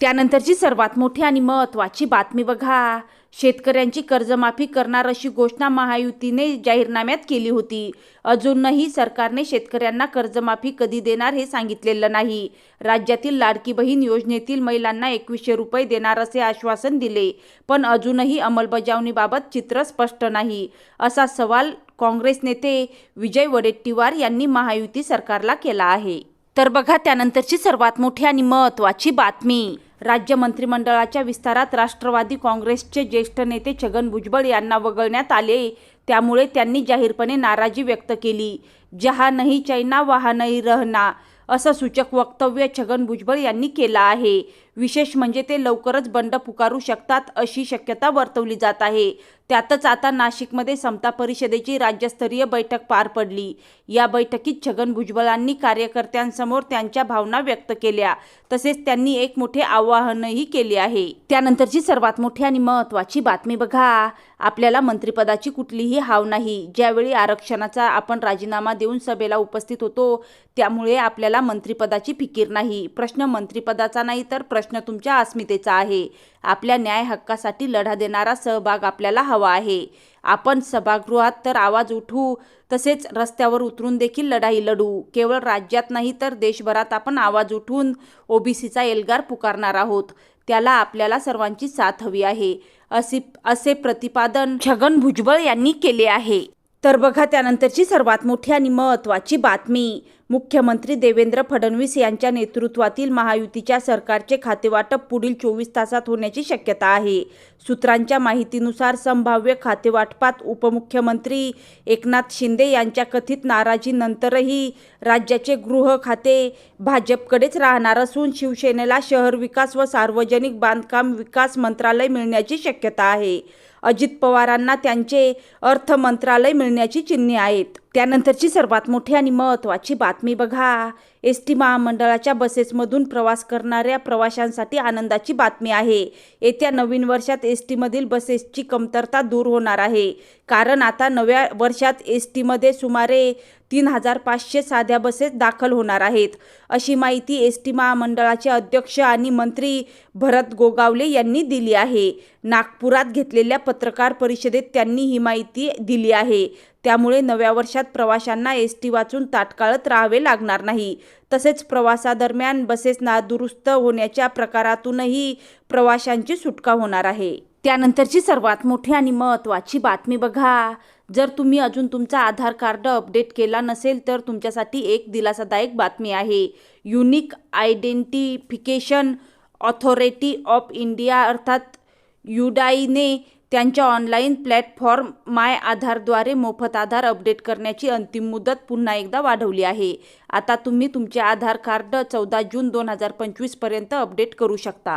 त्यानंतरची सर्वात मोठी आणि महत्त्वाची बातमी बघा. शेतकऱ्यांची कर्जमाफी करणार अशी घोषणा महायुतीने जाहीरनाम्यात केली होती. अजूनही सरकारने शेतकऱ्यांना कर्जमाफी कधी देणार हे सांगितलेलं नाही. राज्यातील लाडकी बहीण योजनेतील महिलांना एकवीसशे रुपये देणार असे आश्वासन दिले. पण अजूनही अंमलबजावणीबाबत चित्र स्पष्ट नाही. असा सवाल काँग्रेस नेते विजय वडेट्टीवार यांनी महायुती सरकारला केला आहे. तर बघा त्यानंतरची सर्वात मोठी आणि महत्त्वाची बातमी. राज्य मंत्रिमंडळाच्या विस्तारात राष्ट्रवादी काँग्रेसचे ज्येष्ठ नेते छगन भुजबळ यांना वगळण्यात आले. त्यामुळे त्यांनी जाहीरपणे नाराजी व्यक्त केली. जहा नाही चैना वहा नाही रहना असं सूचक वक्तव्य छगन भुजबळ यांनी केलं आहे. विशेष म्हणजे ते लवकरच बंड पुकारू शकतात अशी शक्यता वर्तवली जात आहे. त्यातच आता नाशिकमध्ये समता परिषदेची राज्यस्तरीय बैठक पार पडली. या बैठकीत छगन भुजबळांनी कार्यकर्त्यांसमोर त्यांच्या भावना व्यक्त केल्या. तसेच त्यांनी एक मोठे आवाहनही केले आहे. त्यानंतरची सर्वात मोठी आणि महत्त्वाची बातमी बघा. आपल्याला मंत्रिपदाची कुठलीही हाव नाही. ज्यावेळी आरक्षणाचा आपण राजीनामा देऊन सभेला उपस्थित होतो त्यामुळे आपल्याला मंत्रिपदाची फिकीर नाही. प्रश्न मंत्रिपदाचा नाही तर प्रश्न प्रश्न तुमच्या अस्मितेचा आहे. आपल्या न्याय हक्कासाठी लढा देणारा सहभाग आपल्याला हवा आहे. आपण सभागृहात तर आवाज उठवू तसेच रस्त्यावर उतरून देखील लढाई लढू. केवळ राज्यात नाही तर देशभरात आपण आवाज उठवून ओबीसीचा एल्गार पुकारणार आहोत. त्याला आपल्याला सर्वांची साथ हवी आहे. असे असे प्रतिपादन छगन भुजबळ यांनी केले आहे. तर बघा त्यानंतरची सर्वात मोठी आणि महत्त्वाची बातमी. मुख्यमंत्री देवेंद्र फडणवीस यांच्या नेतृत्वातील महायुतीच्या सरकारचे खातेवाटप पुढील चोवीस तासात होण्याची शक्यता आहे. सूत्रांच्या माहितीनुसार संभाव्य खातेवाटपात उपमुख्यमंत्री एकनाथ शिंदे यांच्या कथित नाराजीनंतरही राज्याचे गृह खाते भाजपकडेच राहणार असून शिवसेनेला शहर विकास व सार्वजनिक बांधकाम विकास मंत्रालय मिळण्याची शक्यता आहे. अजित पवारांना त्यांचे अर्थ मंत्रालय मिळण्याची चिन्हे आहेत. त्यानंतरची सर्वात मोठी आणि महत्त्वाची बातमी बघा. एस टी महामंडळाच्या बसेसमधून प्रवास करणाऱ्या प्रवाशांसाठी आनंदाची बातमी आहे. येत्या नवीन वर्षात एस टीमधील बसेसची कमतरता दूर होणार आहे. कारण आता नव्या वर्षात एस टीमध्ये सुमारे तीन हजार पाचशे साध्या बसेस दाखल होणार आहेत. अशी माहिती एस टी महामंडळाचे अध्यक्ष आणि मंत्री भरत गोगावले यांनी दिली आहे. नागपुरात घेतलेल्या पत्रकार परिषदेत त्यांनी ही माहिती दिली आहे. त्यामुळे नव्या वर्षात प्रवाशांना एस टी वाचून ताटकाळत राहावे लागणार नाही. तसेच प्रवासादरम्यान बसेस नादुरुस्त होण्याच्या प्रकारातूनही प्रवाशांची सुटका होणार आहे. त्यानंतरची सर्वात मोठी आणि महत्त्वाची बातमी बघा. जर तुम्ही अजून तुमचा आधार कार्ड अपडेट केला नसेल तर तुमच्यासाठी एक दिलासादायक बातमी आहे. Unique identification authority of India अर्थात युडाईने त्यांच्या ऑनलाईन प्लॅटफॉर्म माय आधारद्वारे मोफत आधार अपडेट करण्याची अंतिम मुदत पुन्हा एकदा वाढवली आहे. आता तुम्ही तुमचे आधार कार्ड चौदा जून दोन हजार पंचवीसपर्यंत अपडेट करू शकता.